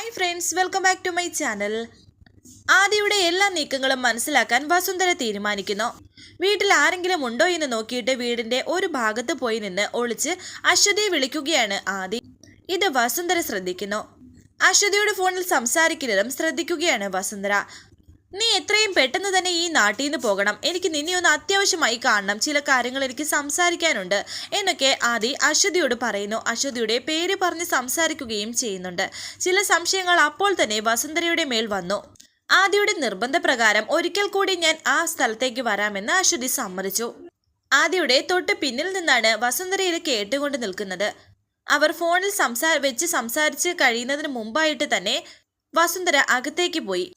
Hi friends welcome back to my channel ആദിയുടെ എല്ലാ നീക്കങ്ങളും മനസ്സിലാക്കാൻ വസുന്ധര തീരുമാനിക്കുന്നു. വീട്ടിൽ ആരെങ്കിലും ഉണ്ടോ എന്ന് നോക്കിയിട്ട് വീടിന്റെ ഒരു ഭാഗത്ത് പോയി നിന്ന് ഒളിച്ച് അശ്വതിയെ വിളിക്കുകയാണ് ആദി. ഇത് വസുന്ധര ശ്രദ്ധിക്കുന്നു. അശ്വതിയുടെ ഫോണിൽ സംസാരിക്കുന്നതും ശ്രദ്ധിക്കുകയാണ് വസുന്ധര. നീ എത്രയും പെട്ടെന്ന് തന്നെ ഈ നാട്ടിൽ നിന്ന് പോകണം. എനിക്ക് നിന്നെ ഒന്ന് അത്യാവശ്യമായി കാണണം. ചില കാര്യങ്ങൾ എനിക്ക് സംസാരിക്കാനുണ്ട്. എന്നൊക്കെ ആദി അശ്വതിയോട് പറയുന്നു. അശ്വതിയുടെ പേര് പറഞ്ഞ് സംസാരിക്കുകയും ചെയ്യുന്നുണ്ട്. ചില സംശയങ്ങൾ അപ്പോൾ തന്നെ വസുന്ധരയുടെ മേൽ വന്നു. ആദിയുടെ നിർബന്ധപ്രകാരം ഒരിക്കൽ കൂടി ഞാൻ ആ സ്ഥലത്തേക്ക് വരാമെന്ന് അശ്വതി സമ്മതിച്ചു. ആദിയുടെ തൊട്ട് പിന്നിൽ നിന്നാണ് വസുന്ധരയിൽ കേട്ടുകൊണ്ട് നിൽക്കുന്നത്. അവർ ഫോണിൽ സംസാ വെച്ച് സംസാരിച്ച് കഴിയുന്നതിന് മുമ്പായിട്ട് തന്നെ വസുന്ധര അകത്തേക്ക് പോയി.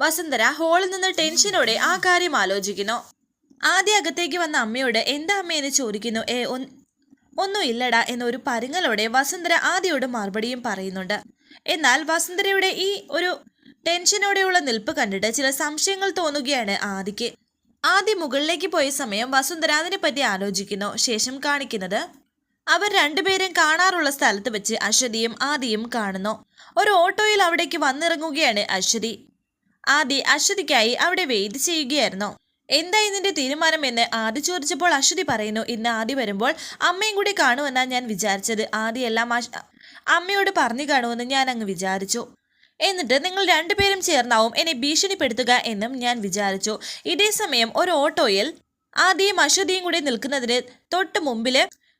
വസുന്ധര ഹോളിൽ നിന്ന് ടെൻഷനോടെ ആ കാര്യം ആലോചിക്കുന്നു. ആദ്യ അകത്തേക്ക് വന്ന അമ്മയോട് എന്താ അമ്മയെന്ന് ചോദിക്കുന്നു. ഏ ഒന്നും ഇല്ലടാ എന്നൊരു പരുങ്ങലോടെ വസുന്ധര ആദ്യയോട് മറുപടിയും പറയുന്നുണ്ട്. എന്നാൽ വസുന്ധരയുടെ ഈ ഒരു ടെൻഷനോടെയുള്ള നിൽപ്പ് കണ്ടിട്ട് ചില സംശയങ്ങൾ തോന്നുകയാണ് ആദിക്ക്. ആദ്യ മുകളിലേക്ക് പോയ സമയം വസുന്ധര അതിനെപ്പറ്റി ആലോചിക്കുന്നു. ശേഷം കാണിക്കുന്നത് അവർ രണ്ടുപേരും കാണാറുള്ള സ്ഥലത്ത് വെച്ച് അശ്വതിയും ആദിയും കാണുന്നു. ഒരു ഓട്ടോയിൽ അവിടേക്ക് വന്നിറങ്ങുകയാണ് അശ്വതി. ആദി അശ്വതിക്കായി അവിടെ വെയിറ്റ് ചെയ്യുകയായിരുന്നു. എന്താ ഇതിന്റെ തീരുമാനം എന്ന് ആദി ചോദിച്ചപ്പോൾ അശ്വതി പറയുന്നു ഇന്ന് ആദി വരുമ്പോൾ അമ്മയും കൂടി കാണുമെന്നാണ് ഞാൻ വിചാരിച്ചത്. ആദി എല്ലാം അമ്മയോട് പറഞ്ഞു കാണുമെന്ന് ഞാൻ അങ്ങ് വിചാരിച്ചു. എന്നിട്ട് നിങ്ങൾ രണ്ടുപേരും ചേർന്നാവും എന്നെ ഭീഷണിപ്പെടുത്തുക എന്നും ഞാൻ വിചാരിച്ചു. ഇതേ സമയം ഒരു ഓട്ടോയിൽ ആദ്യം അശ്വതിയും കൂടി നിൽക്കുന്നതിന് തൊട്ട് മുമ്പിൽ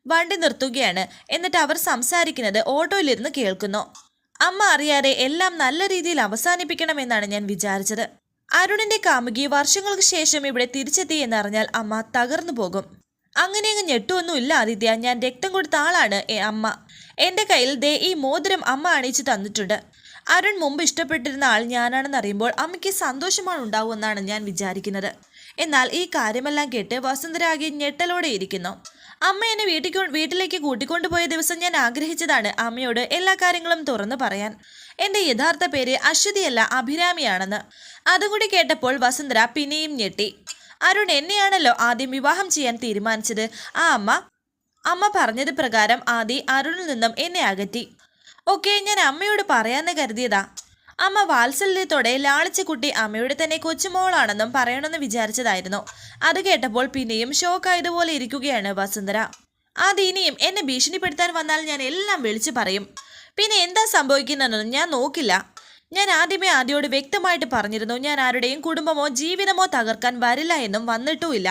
വണ്ടി നിർത്തുകയാണ്. എന്നിട്ട് അവർ സംസാരിക്കുന്നത് ഓട്ടോയിലിരുന്ന് കേൾക്കുന്നു. അമ്മ അറിയാതെ എല്ലാം നല്ല രീതിയിൽ അവസാനിപ്പിക്കണമെന്നാണ് ഞാൻ വിചാരിച്ചത്. അരുണിന്റെ കാമുകി വർഷങ്ങൾക്ക് ശേഷം ഇവിടെ തിരിച്ചെത്തി എന്നറിഞ്ഞാൽ അമ്മ തകർന്നു പോകും. അങ്ങനെ അങ്ങ് ഞെട്ടുവൊന്നുമില്ല ആദിത്യ. ഞാൻ രക്തം കൊടുത്ത ആളാണ് അമ്മ. എന്റെ കയ്യിൽ ദേ ഈ മോതിരം അമ്മ അണിയിച്ചു തന്നിട്ടുണ്ട്. അരുൺ മുമ്പ് ഇഷ്ടപ്പെട്ടിരുന്ന ആൾ ഞാനാണെന്ന് അറിയുമ്പോൾ അമ്മയ്ക്ക് സന്തോഷമാണ് ഉണ്ടാവുമെന്നാണ് ഞാൻ വിചാരിക്കുന്നത്. എന്നാൽ ഈ കാര്യമെല്ലാം കേട്ട് വസുന്ധരാകെ ഞെട്ടലോടെ ഇരിക്കുന്നു. അമ്മ എന്നെ വീട്ടിൽ വീട്ടിലേക്ക് കൂട്ടിക്കൊണ്ടുപോയ ദിവസം ഞാൻ ആഗ്രഹിച്ചതാണ് അമ്മയോട് എല്ലാ കാര്യങ്ങളും തുറന്നു പറയാൻ. എന്റെ യഥാർത്ഥ പേര് അശ്വതിയല്ല അഭിരാമിയാണെന്ന്. അതുകൂടി കേട്ടപ്പോൾ വസുന്ധര പിന്നെയും ഞെട്ടി. അരുൺ എന്നെയാണല്ലോ ആദ്യം വിവാഹം ചെയ്യാൻ തീരുമാനിച്ചത്? ആ അമ്മ? അമ്മ പറഞ്ഞത് പ്രകാരം ആദി അരുണിൽ നിന്നും എന്നെ അകറ്റി. ഓക്കെ ഞാൻ അമ്മയോട് പറയാമെന്ന് കരുതിയതാ. അമ്മ വാത്സല്യത്തോടെ ലാളിച്ച കുട്ടി അമ്മയുടെ തന്നെ കൊച്ചുമോളാണെന്നും പറയണമെന്ന് വിചാരിച്ചതായിരുന്നു. അത് കേട്ടപ്പോൾ പിന്നെയും ഷോക്കായതുപോലെ ഇരിക്കുകയാണ് വസുന്ധര. അത് ഇനിയും എന്നെ ഭീഷണിപ്പെടുത്താൻ വന്നാൽ ഞാൻ എല്ലാം വിളിച്ചു പറയും. പിന്നെ എന്താ സംഭവിക്കുന്നതെന്നൊന്നും ഞാൻ നോക്കില്ല. ഞാൻ ആദ്യമേ ആദ്യയോട് വ്യക്തമായിട്ട് പറഞ്ഞിരുന്നു ഞാൻ ആരുടെയും കുടുംബമോ ജീവിതമോ തകർക്കാൻ വരില്ല എന്നും വന്നിട്ടുമില്ല.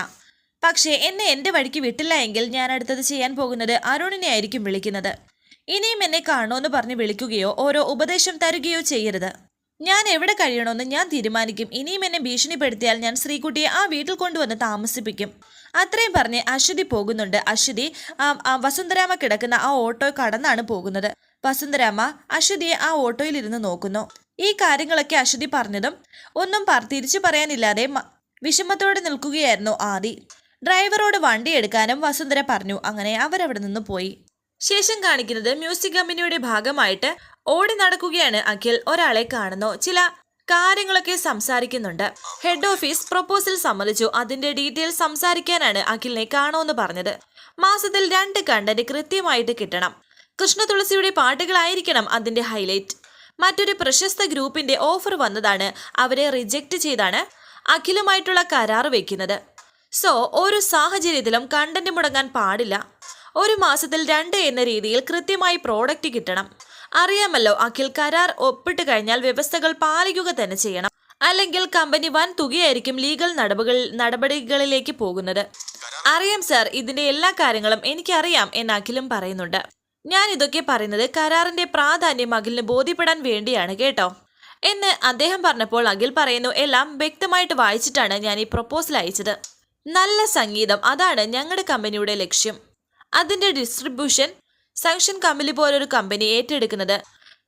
പക്ഷേ എന്നെ എന്റെ വഴിക്ക് വിട്ടില്ല എങ്കിൽ ഞാൻ അടുത്തത് ചെയ്യാൻ പോകുന്നത് അരുണിനെ ആയിരിക്കും വിളിക്കുന്നത്. ഇനിയും എന്നെ കാണുമെന്ന് പറഞ്ഞ് വിളിക്കുകയോ ഓരോ ഉപദേശം തരുകയോ ചെയ്യരുത്. ഞാൻ എവിടെ കഴിയണമെന്ന് ഞാൻ തീരുമാനിക്കും. ഇനിയും എന്നെ ഭീഷണിപ്പെടുത്തിയാൽ ഞാൻ ശ്രീകുട്ടിയെ ആ വീട്ടിൽ കൊണ്ടുവന്ന് താമസിപ്പിക്കും. അത്രയും പറഞ്ഞ് അശ്വതി പോകുന്നുണ്ട്. അശ്വതി വസുന്ധരാമ കിടക്കുന്ന ആ ഓട്ടോ കടന്നാണ് പോകുന്നത്. വസുന്ധരാമ അശ്വതിയെ ആ ഓട്ടോയിൽ ഇരുന്ന് നോക്കുന്നു. ഈ കാര്യങ്ങളൊക്കെ അശ്വതി പറഞ്ഞതും ഒന്നും തിരിച്ചു പറയാനില്ലാതെ വിഷമത്തോടെ നിൽക്കുകയായിരുന്നു ആദി. ഡ്രൈവറോട് വണ്ടി എടുക്കാനും വസുന്ധര പറഞ്ഞു. അങ്ങനെ അവരവിടെ നിന്ന് പോയി. ശേഷം കാണിക്കുന്നത് മ്യൂസിക് കമ്പനിയുടെ ഭാഗമായിട്ട് ഓടി നടക്കുകയാണ് അഖിൽ. ഒരാളെ കാണുന്നു. ചില കാര്യങ്ങളൊക്കെ സംസാരിക്കുന്നുണ്ട്. ഹെഡ് ഓഫീസ് പ്രൊപ്പോസൽ സമ്മതിച്ചു. അതിന്റെ ഡീറ്റെയിൽസ് സംസാരിക്കാനാണ് അഖിലിനെ കാണുമെന്ന് പറഞ്ഞത്. മാസത്തിൽ രണ്ട് കണ്ടന്റ് കൃത്യമായിട്ട് കിട്ടണം. കൃഷ്ണ തുളസിയുടെ പാട്ടുകളായിരിക്കണം അതിന്റെ ഹൈലൈറ്റ് മറ്റൊരു പ്രശസ്ത ഗ്രൂപ്പിന്റെ ഓഫർ വന്നതാണ്. അവരെ റിജക്റ്റ് ചെയ്താണ് അഖിലുമായിട്ടുള്ള കരാർ വെക്കുന്നത്. സോ ഒരു സാഹചര്യത്തിലും കണ്ടന്റ് മുടങ്ങാൻ പാടില്ല. ഒരു മാസത്തിൽ രണ്ട് എന്ന രീതിയിൽ കൃത്യമായി പ്രോഡക്റ്റ് കിട്ടണം. അറിയാമല്ലോ അഖിൽ കരാർ ഒപ്പിട്ട് കഴിഞ്ഞാൽ വ്യവസ്ഥകൾ പാലിക്കുക തന്നെ ചെയ്യണം. അല്ലെങ്കിൽ കമ്പനി വൻ തുകയായിരിക്കും ലീഗൽ നടപടികൾ നടപടികളിലേക്ക് പോകുന്നത്. അറിയാം സാർ ഇതിന്റെ എല്ലാ കാര്യങ്ങളും എനിക്കറിയാം എന്ന് അഖിലും പറയുന്നുണ്ട്. ഞാൻ ഇതൊക്കെ പറയുന്നത് കരാറിന്റെ പ്രാധാന്യം അഖിലിന് ബോധ്യപ്പെടാൻ വേണ്ടിയാണ് കേട്ടോ. എന്ന് അദ്ദേഹം പറഞ്ഞപ്പോൾ അഖിൽ പറയുന്നു എല്ലാം വ്യക്തമായിട്ട് വായിച്ചിട്ടാണ് ഞാൻ ഈ പ്രൊപ്പോസൽ അയച്ചത്. നല്ല സംഗീതം അതാണ് ഞങ്ങളുടെ കമ്പനിയുടെ ലക്ഷ്യം. അതിന്റെ ഡിസ്ട്രിബ്യൂഷൻ സാങ്ഷൻ കമ്പനി പോലൊരു കമ്പനി ഏറ്റെടുക്കുന്നത്.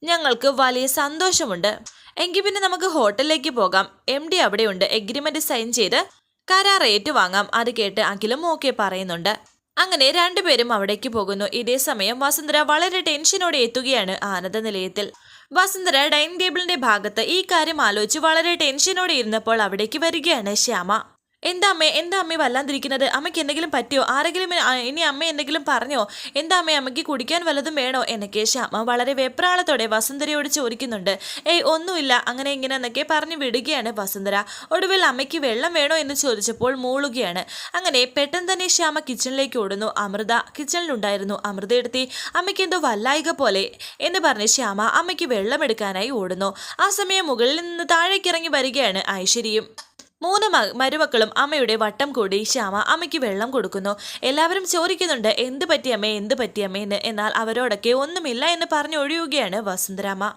ഞങ്ങൾക്ക് വലിയ സന്തോഷമുണ്ട്. എങ്കിൽ പിന്നെ നമുക്ക് ഹോട്ടലിലേക്ക് പോകാം. എം ഡി അവിടെയുണ്ട്. എഗ്രിമെന്റ് സൈൻ ചെയ്ത് കരാർ ഏറ്റുവാങ്ങാം. അത് കേട്ട് അഖിലും ഓക്കെ പറയുന്നുണ്ട്. അങ്ങനെ രണ്ടുപേരും അവിടേക്ക് പോകുന്നു. ഇതേ സമയം വസുന്ധര വളരെ ടെൻഷനോടെ എത്തുകയാണ് ആനന്ദ നിലയത്തിൽ. വസുന്ധര ഡൈനിങ് ടേബിളിന്റെ ഭാഗത്ത് ഈ കാര്യം ആലോചിച്ച് വളരെ ടെൻഷനോടെ ഇരുന്നപ്പോൾ അവിടേക്ക് വരികയാണ് ശ്യാമ. എന്താ അമ്മേ എന്താ അമ്മേ വല്ലാതിരിക്കുന്നത് അമ്മയ്ക്ക് എന്തെങ്കിലും പറ്റിയോ? ആരെങ്കിലും ഇനി അമ്മ എന്തെങ്കിലും പറഞ്ഞോ? എന്താ അമ്മേ അമ്മയ്ക്ക് കുടിക്കാൻ വല്ലതും വേണോ? എന്നൊക്കെ ശ്യാമ വളരെ വെപ്രാളത്തോടെ വസുന്ധരയോട് ചോദിക്കുന്നുണ്ട്. ഏയ് ഒന്നുമില്ല. അങ്ങനെ ഇങ്ങനെ എന്നൊക്കെ പറഞ്ഞു വിടുകയാണ് വസുന്ധര. ഒടുവിൽ അമ്മയ്ക്ക് വെള്ളം വേണോ എന്ന് ചോദിച്ചപ്പോൾ മൂളുകയാണ്. അങ്ങനെ പെട്ടെന്ന് തന്നെ ശ്യാമ കിച്ചണിലേക്ക് ഓടുന്നു. അമൃത കിച്ചണിലുണ്ടായിരുന്നു. അമൃത എടുത്തി അമ്മയ്ക്ക് എന്തോ വല്ലായിക പോലെ എന്ന് പറഞ്ഞ് ശ്യാമ അമ്മയ്ക്ക് വെള്ളം എടുക്കാനായി ഓടുന്നു. ആ സമയം മുകളിൽ നിന്ന് താഴേക്ക് ഇറങ്ങി വരികയാണ് ഐശ്വര്യയും. മൂന്ന് മരുമക്കളും അമ്മയുടെ വട്ടം കൂടി ശ്യാമ അമ്മയ്ക്ക് വെള്ളം കൊടുക്കുന്നു. എല്ലാവരും ചോദിക്കുന്നുണ്ട് എന്ത് പറ്റിയമ്മേ എന്ത് പറ്റിയമ്മേ എന്ന്. എന്നാൽ അവരോടൊക്കെ ഒന്നുമില്ല എന്ന് പറഞ്ഞു ഒഴിയുകയാണ് വസുന്ധരാമ്മ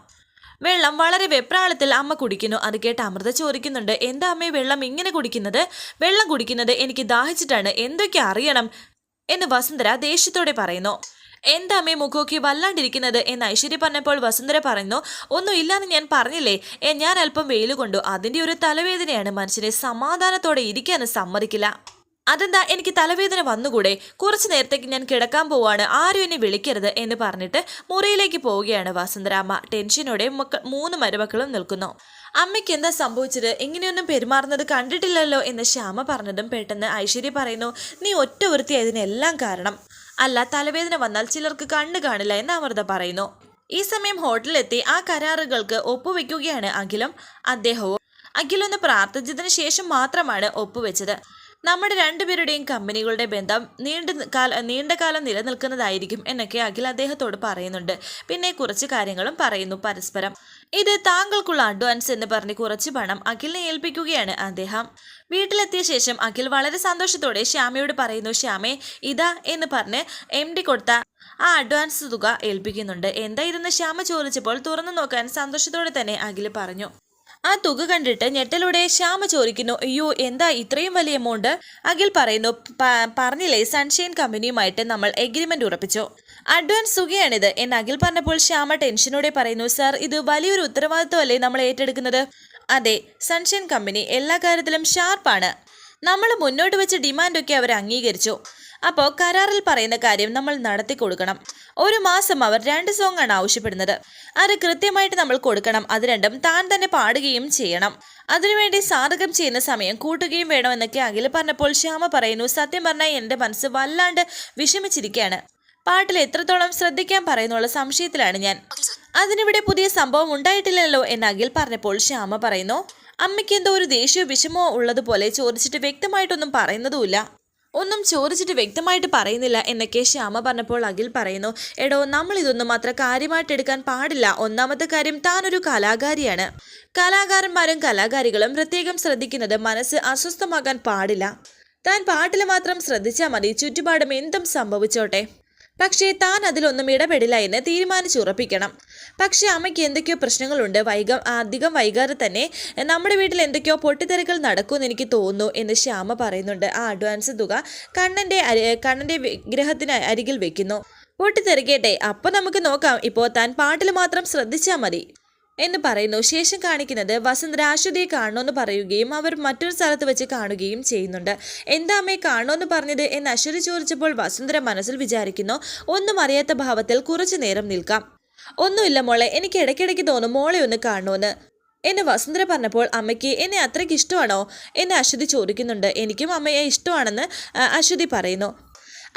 വെള്ളം വളരെ വെപ്രാളത്തിൽ അമ്മ കുടിക്കുന്നു. അത് കേട്ട് അമൃത ചോദിക്കുന്നുണ്ട് എന്താ അമ്മേ വെള്ളം ഇങ്ങനെ കുടിക്കുന്നത്? വെള്ളം കുടിക്കുന്നത് എനിക്ക് ദാഹിച്ചിട്ടാണ്. എന്തൊക്കെ അറിയണം? എന്ന് വസുന്ധര ദേഷ്യത്തോടെ പറയുന്നു. എന്താ അമ്മേ മുഖോക്കി വല്ലാണ്ടിരിക്കുന്നത്? എന്ന് ഐശ്വര്യ പറഞ്ഞപ്പോൾ വസുന്ധര പറയുന്നു ഒന്നും ഇല്ലാന്ന് ഞാൻ പറഞ്ഞില്ലേ? ഞാൻ അല്പം വെയിൽ കൊണ്ടു. അതിന്റെ ഒരു തലവേദനയാണ്. മനുഷ്യനെ സമാധാനത്തോടെ ഇരിക്കാനും സമ്മതിക്കില്ല. അതെന്താ? എനിക്ക് തലവേദന വന്നുകൂടെ? കുറച്ചു നേരത്തേക്ക് ഞാൻ കിടക്കാൻ പോവാണ്. ആരും എന്നെ വിളിക്കരുത് എന്ന് പറഞ്ഞിട്ട് മുറിയിലേക്ക് പോവുകയാണ് വസുന്ധരാമ്മ ടെൻഷനോടെ മൂന്ന് മരുമക്കളും നിൽക്കുന്നു. അമ്മയ്ക്ക് എന്താ സംഭവിച്ചത്? ഇങ്ങനെയൊന്നും പെരുമാറുന്നത് കണ്ടിട്ടില്ലല്ലോ എന്ന് ശ്യാമ പറഞ്ഞതും പെട്ടെന്ന് ഐശ്വര്യ പറയുന്നു നീ ഒറ്റ വൃത്തി ഇതിനെല്ലാം കാരണം. അല്ല തലവേദന വന്നാൽ ചിലർക്ക് കണ്ണു കാണില്ല എന്ന് അമൃത പറയുന്നു. ഈ സമയം ഹോട്ടലിലെത്തി ആ കരാറുകൾക്ക് ഒപ്പുവെക്കുകയാണ് അഖിലും. അദ്ദേഹവും അഖിലൊന്ന് പ്രാർത്ഥിച്ചതിന് ശേഷം മാത്രമാണ് ഒപ്പുവെച്ചത്. നമ്മുടെ രണ്ടുപേരുടെയും കമ്പനികളുടെ ബന്ധം നീണ്ട കാല നീണ്ട കാലം നിലനിൽക്കുന്നതായിരിക്കും എന്നൊക്കെ അഖിൽ അദ്ദേഹത്തോട് പറയുന്നുണ്ട്. പിന്നെ കുറച്ച് കാര്യങ്ങളും പറയുന്നു പരസ്പരം. ഇത് താങ്കൾക്കുള്ള അഡ്വാൻസ് എന്ന് പറഞ്ഞ് കുറച്ച് പണം അഖിലിനെ ഏൽപ്പിക്കുകയാണ് അദ്ദേഹം. വീട്ടിലെത്തിയ ശേഷം അഖിൽ വളരെ സന്തോഷത്തോടെ ശ്യാമയോട് പറയുന്നു ശ്യാമേ ഇതാ എന്ന് പറഞ്ഞ് എം ഡി കൊടുത്ത ആ അഡ്വാൻസ് തുക ഏൽപ്പിക്കുന്നുണ്ട്. എന്തായിരുന്നു? ശ്യാമ ചോദിച്ചപ്പോൾ തുറന്നു നോക്കാൻ സന്തോഷത്തോടെ തന്നെ അഖിൽ പറഞ്ഞു. ആ തുക കണ്ടിട്ട് ഞെട്ടലൂടെ ശ്യാമ ചോദിക്കുന്നു അയ്യോ എന്താ ഇത്രയും വലിയ എമൗണ്ട് അഖിൽ പറയുന്നു "പ- പറഞ്ഞില്ലേ സൺഷൈൻ കമ്പനിയുമായിട്ട് നമ്മൾ എഗ്രിമെന്റ് ഉറപ്പിച്ചു. അഡ്വാൻസ് തുകയാണിത് എന്ന് അഖിൽ പറഞ്ഞപ്പോൾ ശ്യാമ ടെൻഷനോടെ പറയുന്നു സർ ഇത് വലിയൊരു ഉത്തരവാദിത്വമല്ലേ നമ്മൾ ഏറ്റെടുക്കുന്നത്? അതെ സൺഷൈൻ കമ്പനി എല്ലാ കാര്യത്തിലും ഷാർപ്പാണ്. നമ്മൾ മുന്നോട്ട് വെച്ച ഡിമാൻഡൊക്കെ അവർ അംഗീകരിച്ചു. അപ്പോൾ കരാറിൽ പറയുന്ന കാര്യം നമ്മൾ നടത്തി കൊടുക്കണം. ഒരു മാസം അവർ രണ്ട് സോങ് ആണ് ആവശ്യപ്പെടുന്നത്. അത് കൃത്യമായിട്ട് നമ്മൾ കൊടുക്കണം. അത് രണ്ടും താൻ തന്നെ പാടുകയും ചെയ്യണം. അതിനുവേണ്ടി സാധകം ചെയ്യുന്ന സമയം കൂട്ടുകയും വേണമെന്നൊക്കെ അഖിൽ പറഞ്ഞപ്പോൾ ശ്യാമ പറയുന്നു സത്യം പറഞ്ഞാൽ എന്റെ മനസ്സ് വല്ലാണ്ട് വിഷമിച്ചിരിക്കുകയാണ്. പാട്ടിൽ എത്രത്തോളം ശ്രദ്ധിക്കാൻ പറയുന്നുള്ള സംശയത്തിലാണ് ഞാൻ. അതിനിവിടെ പുതിയ സംഭവം ഉണ്ടായിട്ടില്ലല്ലോ എന്ന് അഖിൽ പറഞ്ഞപ്പോൾ ശ്യാമ പറയുന്നു അമ്മയ്ക്ക് എന്തോ ഒരു ദേഷ്യ വിഷമോ ഉള്ളതുപോലെ ചോദിച്ചിട്ട് വ്യക്തമായിട്ടൊന്നും പറയുന്നതുമില്ല. ഒന്നും ചോദിച്ചിട്ട് വ്യക്തമായിട്ട് പറയുന്നില്ല എന്നൊക്കെ ശ്യാമ പറഞ്ഞപ്പോൾ അഖിൽ പറയുന്നു എടോ നമ്മൾ ഇതൊന്നും അത്ര കാര്യമായിട്ട് എടുക്കാൻ പാടില്ല. ഒന്നാമത്തെ കാര്യം താനൊരു കലാകാരിയാണ്. കലാകാരന്മാരും കലാകാരികളും പ്രത്യേകം ശ്രദ്ധിക്കുന്നത് മനസ്സ് അസ്വസ്ഥമാകാൻ പാടില്ല. താൻ പാട്ടിൽ മാത്രം ശ്രദ്ധിച്ചാൽ മതി. ചുറ്റുപാടും എന്തും സംഭവിച്ചോട്ടെ. പക്ഷേ താൻ അതിലൊന്നും ഇടപെടില്ല എന്ന് തീരുമാനിച്ചുറപ്പിക്കണം. പക്ഷേ അമ്മയ്ക്ക് എന്തൊക്കെയോ പ്രശ്നങ്ങളുണ്ട്. വൈക അധികം വൈകാതെ തന്നെ നമ്മുടെ വീട്ടിൽ എന്തൊക്കെയോ പൊട്ടിത്തെറികൾ നടക്കുമെന്ന് എനിക്ക് തോന്നുന്നു എന്ന് ശ്യാമ പറയുന്നുണ്ട്. ആ അഡ്വാൻസ് തുക കണ്ണന്റെ കണ്ണന്റെ വിഗ്രഹത്തിന് അരികിൽ വെക്കുന്നു. പൊട്ടിത്തെറിക്കട്ടെ. അപ്പോൾ നമുക്ക് നോക്കാം. ഇപ്പോൾ താൻ പാട്ടിൽ മാത്രം ശ്രദ്ധിച്ചാൽ മതി. എന്ന് പറയുന്നു. ശേഷം കാണിക്കുന്നത് വസന്തര അശ്വതിയെ കാണണമെന്ന് പറയുകയും അവർ മറ്റൊരു സ്ഥലത്ത് വെച്ച് കാണുകയും ചെയ്യുന്നുണ്ട്. എന്താ അമ്മയെ കാണണമെന്ന് പറഞ്ഞത് എന്ന് അശ്വതി ചോദിച്ചപ്പോൾ വസുന്ധര മനസ്സിൽ വിചാരിക്കുന്നു. ഒന്നും അറിയാത്ത ഭാവത്തിൽ കുറച്ചു നേരം നിൽക്കാം. ഒന്നുമില്ല മോളെ എനിക്ക് ഇടയ്ക്കിടയ്ക്ക് തോന്നും മോളെ ഒന്ന് കാണണമെന്ന് എന്നെ വസുന്ധര പറഞ്ഞപ്പോൾ അമ്മയ്ക്ക് എന്നെ അത്രയ്ക്ക് ഇഷ്ടമാണോ എന്നെ അശ്വതി ചോദിക്കുന്നുണ്ട്. എനിക്കും അമ്മയെ ഇഷ്ടമാണെന്ന് അശ്വതി പറയുന്നു.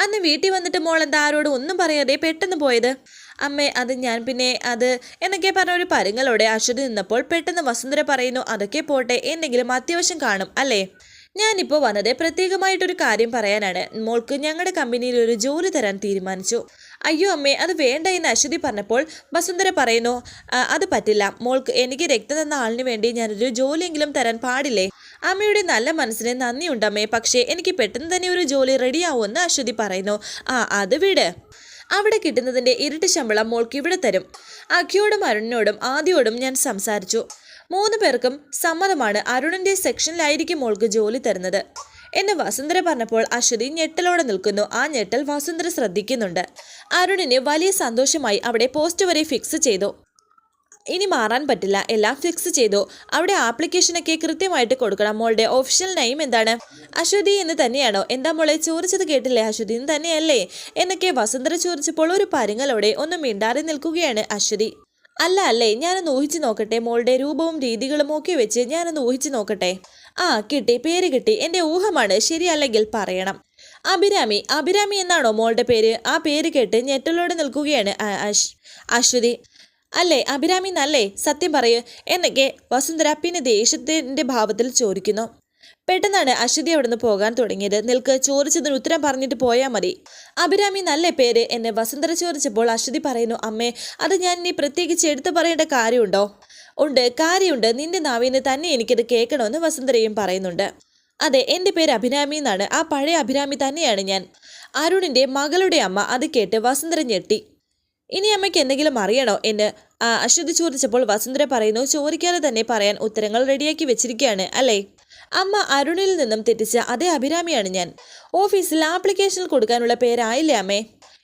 അന്ന് വീട്ടിൽ വന്നിട്ട് മോൾ എന്താ ആരോടും ഒന്നും പറയാതെ പെട്ടെന്ന് പോയത്? അമ്മേ അത് ഞാൻ പിന്നെ അത് എന്നൊക്കെ പറഞ്ഞ ഒരു പരുങ്ങളോടെ അശ്വതി നിന്നപ്പോൾ പെട്ടെന്ന് വസുന്ധര പറയുന്നു അതൊക്കെ പോട്ടെ എന്തെങ്കിലും അത്യാവശ്യം കാണും അല്ലേ? ഞാനിപ്പോൾ വന്നത് പ്രത്യേകമായിട്ടൊരു കാര്യം പറയാനാണ്. മോൾക്ക് ഞങ്ങളുടെ കമ്പനിയിൽ ഒരു ജോലി തരാൻ തീരുമാനിച്ചു. അയ്യോ അമ്മേ അത് വേണ്ട എന്ന് അശ്വതി പറഞ്ഞപ്പോൾ വസുന്ധര പറയുന്നു അത് പറ്റില്ല. മോൾക്ക് എനിക്ക് രക്തം തന്ന ആളിന് വേണ്ടി ഞാനൊരു ജോലിയെങ്കിലും തരാൻ പാടില്ലേ? അമ്മയുടെ നല്ല മനസ്സിന് നന്ദിയുണ്ടമ്മേ പക്ഷേ എനിക്ക് പെട്ടെന്ന് തന്നെ ഒരു ജോലി റെഡിയാവുമെന്ന് അശ്വതി പറയുന്നു. ആ അത് വിട്. അവിടെ കിട്ടുന്നതിന്റെ ഇരട്ടി ശമ്പളം മോൾക്ക് ഇവിടെ തരും. അഖിയോടും അരുണിനോടും ആദ്യോടും ഞാൻ സംസാരിച്ചു. മൂന്ന് പേർക്കും സമ്മതമാണ് അരുണിന്റെ സെക്ഷനിലായിരിക്കും മോൾക്ക് ജോലി തരുന്നത്. എന്ന് വസുന്ധര പറഞ്ഞപ്പോൾ അശ്വതി ഞെട്ടലോടെ നിൽക്കുന്നു. ആ ഞെട്ടൽ വസുന്ധര ശ്രദ്ധിക്കുന്നുണ്ട്. അരുണിന് വലിയ സന്തോഷമായി അവിടെ പോസ്റ്റ് വരെ ഫിക്സ് ചെയ്തു. ഇനി മാറാൻ പറ്റില്ല. എല്ലാം ഫിക്സ് ചെയ്തു. അവിടെ ആപ്ലിക്കേഷനൊക്കെ കൃത്യമായിട്ട് കൊടുക്കണം. മോളുടെ ഒഫീഷ്യൽ നെയിം എന്താണ്? അശ്വതി എന്ന് തന്നെയാണോ? എന്താ മോളെ ചോദിച്ചത് കേട്ടില്ലേ? അശ്വതി എന്ന് തന്നെയല്ലേ? എന്നൊക്കെ വസുന്ധര ചോദിച്ചപ്പോൾ ഒരു പരുങ്ങലോടെ ഒന്നും മിണ്ടാറി നിൽക്കുകയാണ് അശ്വതി. അല്ല അല്ലേ? ഞാനൊന്ന് ഊഹിച്ചു നോക്കട്ടെ. മോളുടെ രൂപവും രീതികളും ഒക്കെ വെച്ച് ഞാനൊന്ന് ഊഹിച്ചു നോക്കട്ടെ. ആ കിട്ടി. പേര് കിട്ടി. എന്റെ ഊഹമാണ്. ശരിയല്ലെങ്കിൽ പറയണം. അഭിരാമി. അഭിരാമി എന്നാണോ മോളുടെ പേര്? ആ പേര് കേട്ട് ഞെട്ടലോടെ നിൽക്കുകയാണ് അശ്വതി. അല്ലേ? അഭിരാമി എന്നല്ലേ സത്യം പറയൂ. എന്നൊക്കെ വസുന്ധര പിന്നെ ദേഷ്യത്തിന്റെ ഭാവത്തിൽ ചോദിക്കുന്നു. പെട്ടെന്നാണ് അശ്വതി അവിടുന്ന് പോകാൻ തുടങ്ങിയത്. നിൽക്ക് ചോദിച്ചതിന് ഉത്തരം പറഞ്ഞിട്ട് പോയാൽ മതി. അഭിരാമി നല്ല പേര് എന്നെ വസുന്ധര ചോദിച്ചപ്പോൾ അശ്വതി പറയുന്നു അമ്മേ അത് ഞാൻ ഇനി പ്രത്യേകിച്ച് എടുത്തു പറയേണ്ട കാര്യമുണ്ടോ? ഉണ്ട് കാര്യമുണ്ട്. നിന്റെ നാവിന് തന്നെ എനിക്കത് കേൾക്കണമെന്ന് വസുന്ധരയും പറയുന്നുണ്ട്. അതെ എന്റെ പേര് അഭിരാമി എന്നാണ്. ആ പഴയ അഭിരാമി തന്നെയാണ് ഞാൻ. അരുണിന്റെ മകളുടെ അമ്മ അത് കേട്ട് വസുന്ധര ഞെട്ടി. ഇനി അമ്മയ്ക്ക് എന്തെങ്കിലും അറിയണോ? എന്ന് അശ്വതി ചോദിച്ചപ്പോൾ വസുന്ധര പറയുന്നു ചോദിക്കാതെ തന്നെ പറയാൻ ഉത്തരങ്ങൾ റെഡിയാക്കി വെച്ചിരിക്കുകയാണ് അല്ലേ? അമ്മ അരുണിൽ നിന്നും തെറ്റിച്ച അതേ അഭിരാമിയാണ് ഞാൻ. ഓഫീസിൽ ആപ്ലിക്കേഷൻ കൊടുക്കാനുള്ള പേരായില്ലേ അമ്മേ?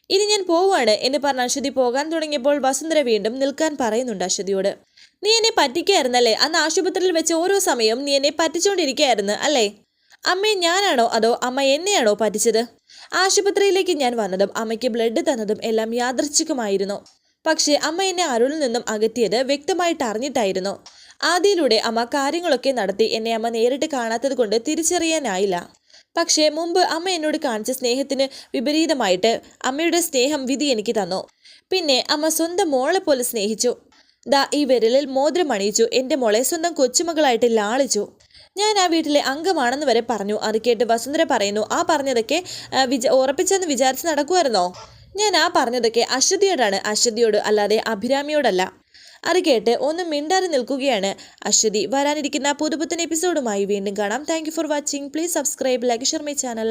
ഇനി ഞാൻ പോവാണ് എന്ന് പറഞ്ഞ അശ്വതി പോകാൻ തുടങ്ങിയപ്പോൾ വസുന്ധര വീണ്ടും നിൽക്കാൻ പറയുന്നുണ്ട് അശ്വതിയോട്. നീ എന്നെ പറ്റിക്കായിരുന്നല്ലേ? അന്ന് ആശുപത്രിയിൽ വെച്ച് ഓരോ സമയവും നീ എന്നെ പറ്റിച്ചുകൊണ്ടിരിക്കുകയായിരുന്നു അല്ലേ? അമ്മേ ഞാനാണോ അതോ അമ്മ എന്നെയാണോ പറ്റിച്ചത്? ആശുപത്രിയിലേക്ക് ഞാൻ വന്നതും അമ്മയ്ക്ക് ബ്ലഡ് തന്നതും എല്ലാം യാദൃച്ഛികമായിരുന്നു. പക്ഷേ അമ്മ എന്നെ അരുളിൽ നിന്നും അകറ്റിയത് വ്യക്തമായിട്ട് അറിഞ്ഞിട്ടായിരുന്നു. ആദ്യയിലൂടെ അമ്മ കാര്യങ്ങളൊക്കെ നടത്തി എന്നെ അമ്മ നേരിട്ട് കാണാത്തത് കൊണ്ട് തിരിച്ചറിയാനായില്ല. പക്ഷേ മുമ്പ് അമ്മ എന്നോട് കാണിച്ച സ്നേഹത്തിന് വിപരീതമായിട്ട് അമ്മയുടെ സ്നേഹം വിധി എനിക്ക് തന്നു. പിന്നെ അമ്മ സ്വന്തം മോളെ പോലെ സ്നേഹിച്ചു. ദാ ഈ വിരലിൽ മോതിരം അണിയിച്ചു. എന്റെ മോളെ സ്വന്തം കൊച്ചുമകളായിട്ട് ലാളിച്ചു. ഞാൻ ആ വീട്ടിലെ അംഗമാണെന്ന് വരെ പറഞ്ഞു. അത് കേട്ട് വസുന്ധര പറയുന്നു ആ പറഞ്ഞതൊക്കെ ഉറപ്പിച്ചെന്ന് വിചാരിച്ച് നടക്കുമായിരുന്നോ ഞാൻ ആ പറഞ്ഞതൊക്കെ അശ്വതിയോടാണ്. അശ്വതിയോട് അല്ലാതെ അഭിരാമിയോടല്ല. അത് കേട്ട് ഒന്നും മിണ്ടാതെ നിൽക്കുകയാണ്. അശ്വതി വരാനിരിക്കുന്ന പുതുപുത്തൻ എപ്പിസോഡുമായി വീണ്ടും കാണാം. Thank for watching please subscribe like share my channel